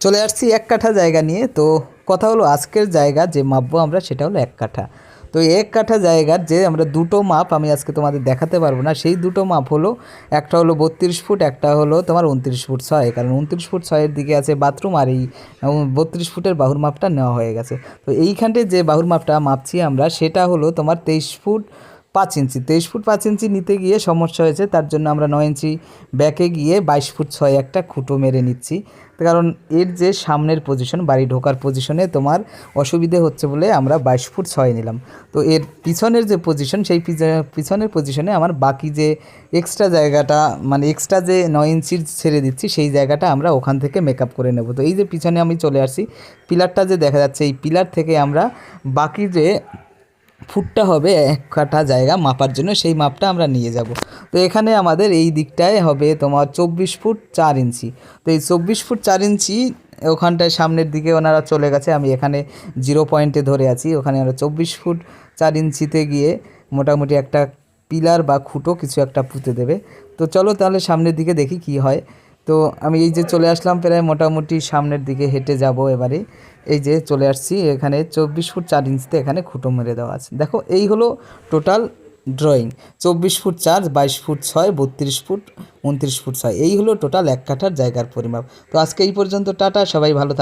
চলে আসছি এক কাঠা জায়গা নিয়ে। তো কথা হলো আজকের জায়গা যে মাপবো আমরা সেটা হলো এক কাঠা। তো এক কাঠা জায়গার যে আমরা দুটো মাপ আমি আজকে তোমাদের দেখাতে পারব না। সেই দুটো মাপ হলো, একটা হলো বত্রিশ ফুট, একটা হলো তোমার উনত্রিশ ফুট ছয়। কারণ উনত্রিশ ফুট ছয়ের দিকে আছে বাথরুম আর এই বত্রিশ ফুটের বাহুর মাপটা নেওয়া হয়ে গেছে। তো এইখানটায় যে বাহুর মাপটা মাপছি আমরা, সেটা হলো তোমার তেইশ ফুট পাঁচ ইঞ্চি, তেইশ ফুট পাঁচ ইঞ্চি নিতে গিয়ে সমস্যা হয়েছে, তার জন্য আমরা নয় ইঞ্চি ব্যাকে গিয়ে বাইশ ফুট ছয় একটা খুঁটো মেরে নিচ্ছি। কারণ এর যে সামনের পজিশন বাড়ি ঢোকার পজিশনে তোমার অসুবিধে হচ্ছে বলে আমরা বাইশ ফুট ছয় নিলাম। তো এর পিছনের যে পজিশন সেই পিছ- পিছনের পজিশনে আমার বাকি যে এক্সট্রা জায়গাটা মানে এক্সট্রা যে নয় ইঞ্চির ছেড়ে দিচ্ছি, সেই জায়গাটা আমরা ওখান থেকে মেকআপ করে নেব। তো এই যে পিছনে আমি চলে আসছি পিলারটা যে দেখা যাচ্ছে, এই পিলার থেকে আমরা বাকি যে ফুটটা হবে, এক কাঠা জায়গা মাপার জন্য, সেই মাপটা আমরা নিয়ে যাব। তো এখানে আমাদের এই দিকটায় হবে তোমার চব্বিশ ফুট চার ইঞ্চি। তো এই চব্বিশ ফুট চার ইঞ্চি, ওখানটায় সামনের দিকে ওনারা চলে গেছে, আমি এখানে জিরো পয়েন্টে ধরে আছি। ওখানে আমরা চব্বিশ ফুট চার ইঞ্চিতে গিয়ে মোটামুটি একটা পিলার বা খুঁটো কিছু একটা পুঁতে দেবে। তো চলো তাহলে সামনের দিকে দেখি কি হয়। তো আমি এই যে চলে আসলাম প্রায় মোটামুটি সামনের দিকে হেঁটে যাব এবারে। এই যে চলে আসছি এখানে চব্বিশ ফুট চার ইঞ্চিতে এখানে খুঁটো মেরে দেওয়া আছে। দেখো এই হলো টোটাল ড্রয়িং চব্বিশ ফুট চার, বাইশ ফুট ছয়, বত্রিশ ফুট, উনত্রিশ ফুট ছয়। এই হলো টোটাল এক কাঠার জায়গার পরিমাপ। তো আজকে এই পর্যন্ত টাটা, সবাই ভালো